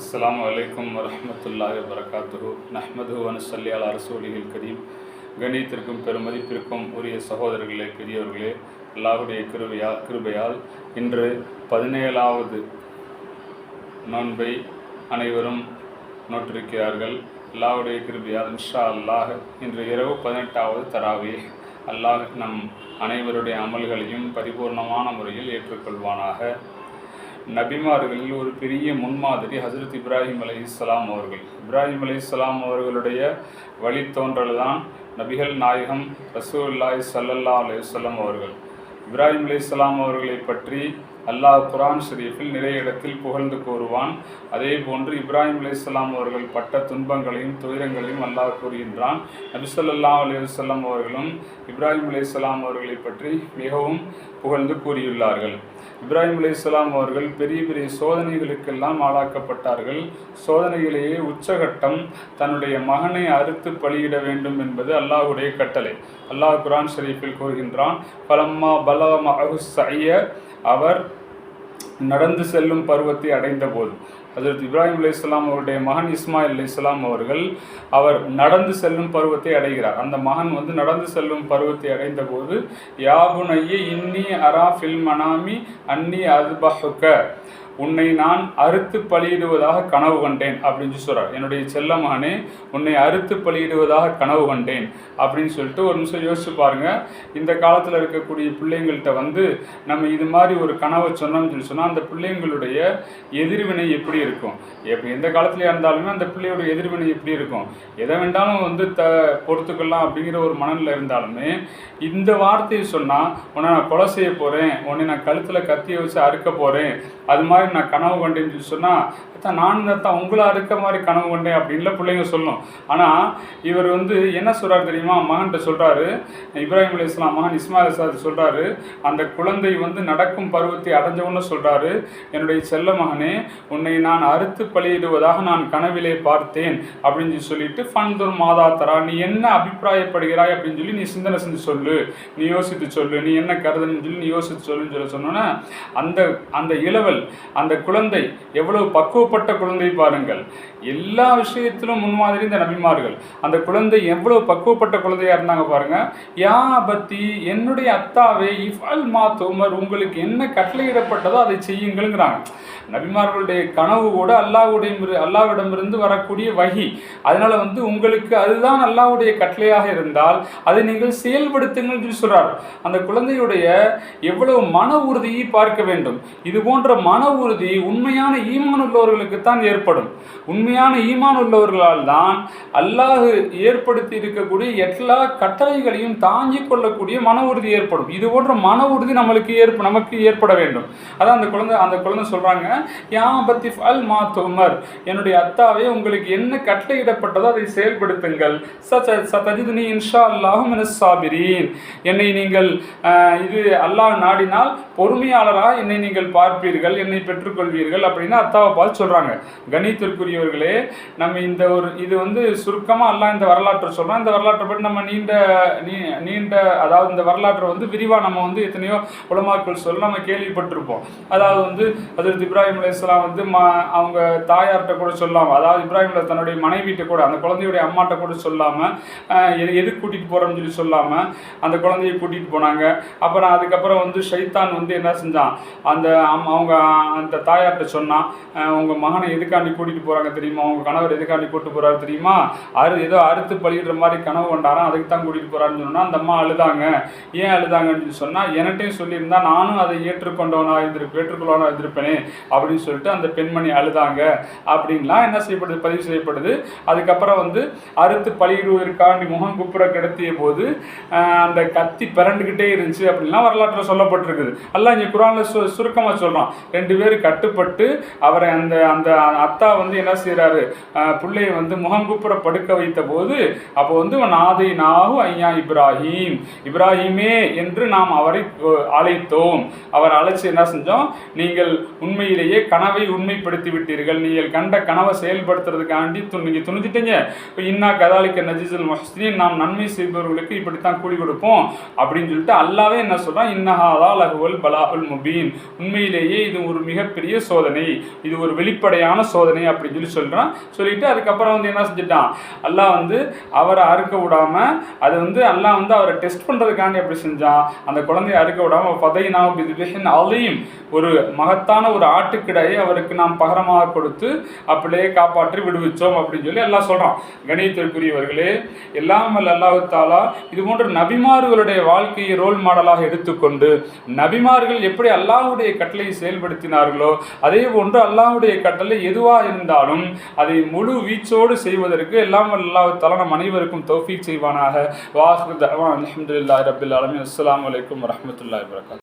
அஸ்லாம் அலைக்கும் வரஹ்மத்துல்லாஹி வபரகாத்துஹு. நஹ்மது வனசல்லி அலா ரசூலிஹில் கரீம். கணியத்திற்கும் பெருமதிப்பிற்கும் உரிய சகோதரர்களே பெரியவர்களே எல்லாருடைய கிருபையா கிருபையால் இன்று பதினேழாவது நோன்பை அனைவரும் நோற்றிருக்கிறார்கள். அல்லாவுடைய கிருபையால் இன்ஷா அல்லாஹ் இன்று இரவு பதினெட்டாவது தராவே. அல்லாஹ் நம் அனைவருடைய அமல்களையும் பரிபூர்ணமான முறையில் ஏற்றுக்கொள்வானாக. நபிமார்களில் ஒரு பெரிய முன்மாதிரி ஹசரத் இப்ராஹிம் அலி இஸ்லாம் அவர்கள். இப்ராஹிம் அலி இஸ்லாம் அவர்களுடைய வழித்தோன்றல் தான் நபிகள் நாயகம் ரசூல்லாய் சல்லல்லா அலையுசல்லம் அவர்கள். இப்ராஹிம் அலி இஸ்லாம் அவர்களை பற்றி அல்லாஹ் குரான் ஷரீஃபில் நிறைய இடத்தில் புகழ்ந்து கூறுவான். அதே போன்று இப்ராஹிம் அலைஹிஸ்ஸலாம் அவர்கள் பட்ட துன்பங்களையும் துயரங்களையும் அல்லாஹ் கூறுகின்றான். நபிசல்லா அலையுசல்லம் அவர்களும் இப்ராஹிம் அலைஹிஸ்ஸலாம் அவர்களை பற்றி மிகவும் புகழ்ந்து கூறியுள்ளார்கள். இப்ராஹிம் அலைஹிஸ்ஸலாம் அவர்கள் பெரிய பெரிய சோதனைகளுக்கெல்லாம் ஆளாக்கப்பட்டார்கள். சோதனையிலேயே உச்சகட்டம் தன்னுடைய மகனை அறுத்து பலியிட வேண்டும் என்பது அல்லாஹுடைய கட்டளை. அல்லாஹ் குரான் ஷரீஃபில் கூறுகின்றான் பலம்மா பலவ மஹு அவர் நடந்து செல்லும் பருவத்தை அடைந்தபோது அதற்கு இப்ராஹிம் அலி இஸ்லாம் அவருடைய மகன் இஸ்மாயில் அலி இஸ்லாம் அவர்கள் அவர் நடந்து செல்லும் பருவத்தை அடைகிறார். அந்த மகன் வந்து நடந்து செல்லும் பருவத்தை அடைந்த போது யாபுனைய இன்னி அரா ஃபில் மனாமி அன்னி அதுபஹுக்க உன்னை நான் அறுத்து பலியிடுவதாக கனவு கண்டேன் அப்படின்னு சொல்லி சொல்கிறார் என்னுடைய செல்ல மகனே உன்னை அறுத்து பலியிடுவதாக கனவு கண்டேன் அப்படின்னு சொல்லிட்டு ஒரு நிமிஷம் யோசிச்சு பாருங்க. இந்த காலத்தில் இருக்கக்கூடிய பிள்ளைங்கள்ட்ட வந்து நம்ம இது மாதிரி ஒரு கனவை சொன்னோம்னு சொல்லி சொன்னால் அந்த பிள்ளைங்களுடைய எதிர்வினை எப்படி இருக்கும்? எப்போ எந்த காலத்துலேயே இருந்தாலுமே அந்த பிள்ளையோட எதிர்வினை எப்படி இருக்கும்? எதை வேண்டாலும் வந்து த பொறுத்துக்கலாம் அப்படிங்கிற ஒரு மனநிலை இருந்தாலுமே இந்த வார்த்தையை சொன்னால் உன்னை நான் கொலை செய்ய போகிறேன் உன்னை நான் கழுத்தில் கத்தியை வச்சு அறுக்க போகிறேன் அது மாதிரி நான் கனவு கண்டேன்னு சொல்லி சொன்னால் நானும் நான் தான் உங்களை அறுக்க மாதிரி கனவு கண்டேன் அப்படின்ல பிள்ளைங்க சொல்லும். ஆனால் இவர் வந்து என்ன சொல்கிறார் தெரியுமா? மகன்கிட்ட சொல்கிறாரு இப்ராஹிம் அலி இஸ்லாம் மகன் இஸ்மாயில் இஸ்லாத்து சொல்கிறாரு அந்த குழந்தை வந்து நடக்கும் பருவத்தை அடைஞ்சவன்னு சொல்கிறாரு என்னுடைய செல்ல மகனே உன்னை நான் அறுத்து பலியிடுவதாக நான் கனவிலே பார்த்தேன் அப்படின்னு சொல்லி சொல்லிட்டு ஃபன்துர் மாதா தரா நீ என்ன அபிப்பிராயப்படுகிறாய்? அப்படின்னு சொல்லி நீ சிந்தனை செஞ்சு சொல்லு. நீ யோசித்து சொல்லு. நீ என்ன கருதுன்னு சொல்லி நீ யோசித்து சொல்லுன்னு சொல்லி சொன்னோன்னே அந்த அந்த இளவல் அந்த குழந்தை எவ்வளவு பக்குவப்பட்ட குழந்தை பாருங்கள். எல்லா விஷயத்திலும் முன்மாதிரி இந்த நபிமார்கள். அந்த குழந்தை எவ்வளவு பக்குவப்பட்ட குழந்தையா இருந்தாங்க பாருங்க. யா பத்தி என்னுடைய அத்தாவே இஃபால் மா தோமர் உங்களுக்கு என்ன கட்டளையிடப்பட்டதோ அதை செய்யுங்கள்ங்கிறாங்க. நபிமார்களுடைய கனவு கூட அல்லாஹுடைய அல்லாவிடமிருந்து வரக்கூடிய வகி. அதனால வந்து உங்களுக்கு அதுதான் அல்லாஹ்வுடைய கட்டளையாக இருந்தால் அதை நீங்கள் செயல்படுத்துங்கள் என்று சொல்றார். அந்த குழந்தையுடைய எவ்வளவு மன உறுதியை பார்க்க வேண்டும். இது போன்ற மன உறுதி உண்மையான ஈமான் உள்ளவர்களுக்கு தான் ஏற்படும். உண்மையான ஈமான் உள்ளவர்களால் தான் அல்லாஹ் ஏற்படுத்தி இருக்கக்கூடிய எல்லா கட்டளைகளையும் தாங்கிக் கொள்ளக்கூடிய மன உறுதி ஏற்படும். இது போன்ற மன உறுதி நம்மளுக்கு ஏற்ப நமக்கு ஏற்பட வேண்டும். அதான் அந்த குழந்தை அந்த குழந்தை சொல்றாங்க யா அல் மா தோமர். என்னுடைய அத்தாவே உங்களுக்கு என்ன கட்டளையிடப்பட்டதோ அதை செயல்படுத்துங்கள். சதஜிதுனி இன்ஷா அல்லாஹும் சாபிரீன். என்னை நீங்கள் இது அல்லாஹ் நாடினால் பொறுமையாளராக என்னை நீங்கள் பார்ப்பீர்கள். என்னை பெற்றுக்கொள்வீர்கள் அப்படின்னு அத்தாவை பார்த்து கணித்திற்குரியவர்களே நம்ம இந்த ஒரு இது வந்து சுருக்கமாக எல்லாம் இந்த வரலாற்றை சொல்கிறோம் இந்த வரலாற்றை பற்றி நம்ம நீண்ட நீ நீண்ட அதாவது இந்த வரலாற்றை வந்து விரிவாக நம்ம வந்து எத்தனையோ உலமாக்கள் சொல்ல நம்ம கேள்விப்பட்டிருப்போம். அதாவது வந்து அதில் இப்ராஹிம் அலையாம் வந்து மா அவங்க தாயார்கிட்ட கூட சொல்லாமல் அதாவது இப்ராஹிம் அலைஹிஸ்ஸலாம் தன்னுடைய மனைவிட்ட கூட அந்த குழந்தையுடைய அம்மாட்ட கூட சொல்லாமல் எதுக்கு கூட்டிகிட்டு போகிறோம்னு சொல்லி சொல்லாமல் அந்த குழந்தைய கூட்டிகிட்டு போனாங்க. அப்புறம் அதுக்கப்புறம் வந்து ஷைத்தான் வந்து என்ன செஞ்சான்? அந்த அம்- அவங்க அந்த தாயார்கிட்ட சொன்னால் உங்கள் மகனை எதுக்காண்டி கூட்டிகிட்டு போகிறாங்க தெரியுமா? உங்கள் கணவர் எதுக்காண்டி கூட்டு போகிறாரு தெரியுமா? அறு ஏதோ அறுத்து பலியிடுற மாதிரி கனவு கொண்டாராம் அதுக்கு தான் கூட்டிகிட்டு போகிறாருன்னு சொன்னால் அந்த அம்மா அழுதாங்க. ஏன் அழுதாங்கன்னு சொன்னால் எனட்டையும் சொல்லியிருந்தா நானும் அதை ஏற்றுக்கொண்டவனாக இருந்திருப்பேன் ஏற்றுக்கொள்ளவனாக இருந்திருப்பேனே அப்படின்னு சொல்லிட்டு அந்த பெண்மணி அழுதாங்க. அப்படின்லாம் என்ன செய்யப்படுது? பதிவு செய்யப்படுது. அதுக்கப்புறம் வந்து அறுத்து பலியிடுவதற்காண்டி முகம் குப்புற கிடத்திய போது அந்த கத்தி பிறண்டுக்கிட்டே இருந்துச்சு அப்படின்லாம் வரலாற்றில் சொல்லப்பட்டிருக்குது. எல்லாம் இங்கே குரானில் சு சுருக்கமாக சொல்கிறோம் ரெண்டு பேர் கட்டுப்பட்டு அவரை அந்த அந்த அத்தா வந்து என்ன செய்கிறாரு பிள்ளையை வந்து முகங்குப்புற படுக்க வைத்த போது அப்போ வந்து நாதை நாகு ஐயா இப்ராஹிம். இப்ராஹிமே என்று நாம் அவரை அழைத்தோம். அவர் அழைச்சி என்ன செஞ்சோம்? நீங்கள் உண்மையிலேயே கனவை உண்மைப்படுத்தி விட்டீர்கள். நீங்கள் கண்ட கனவை செயல்படுத்துறதுக்காண்டி து நீங்கள் துணிஞ்சிட்டீங்க. இப்போ இன்னா கதாலிக்க நஜிசுல் மஹ்ஸ்தீன் நாம் நன்மை செய்பவர்களுக்கு இப்படித்தான் கூலி கொடுப்போம் அப்படின்னு சொல்லிட்டு அல்லாவே என்ன சொல்கிறோம் இன்னஹாதா லகுவல் பலாஹுல் முபீன். உண்மையிலேயே இது ஒரு மிக மிகப்பெரிய சோதனை. இது ஒரு வெளிப்படையான சோதனை அப்படின்னு சொல்லி சொல்கிறான் சொல்லிட்டு அதுக்கப்புறம் வந்து என்ன செஞ்சுட்டான்? அல்லாஹ் வந்து அவரை அறுக்க விடாம அது வந்து அல்லாஹ் வந்து அவரை டெஸ்ட் பண்ணுறதுக்காண்டி எப்படி செஞ்சான். அந்த குழந்தையை அறுக்க விடாம பதையினாவும் இது அதையும் ஒரு மகத்தான ஒரு ஆட்டுக்கிடையை அவருக்கு நாம் பகரமாக கொடுத்து அப்படியே காப்பாற்றி விடுவிச்சோம் அப்படின்னு சொல்லி எல்லாம் சொல்கிறான் கணியத்திற்குரியவர்களே எல்லாம் வல்ல அல்லாஹு தாலா இது போன்ற நபிமார்களுடைய வாழ்க்கையை ரோல் மாடலாக எடுத்துக்கொண்டு நபிமார்கள் எப்படி அல்லாஹ்வுடைய கட்டளையை செய்கிறார்களோ அதே போன்று அல்லாஹ்வுடைய கட்டளை எதுவாக இருந்தாலும் அதை முழு வீச்சோடு செய்வதற்கு எல்லாம் வல்ல நம் அனைவருக்கும் தௌஃபீக் செய்வானாக. வாஹு தஹ்வான் அலமதுல்லா ரபில் ஆலமீன். அஸ்லாம் வலைக்கம் வரஹ்மத்துல்லாஹி வரகாத்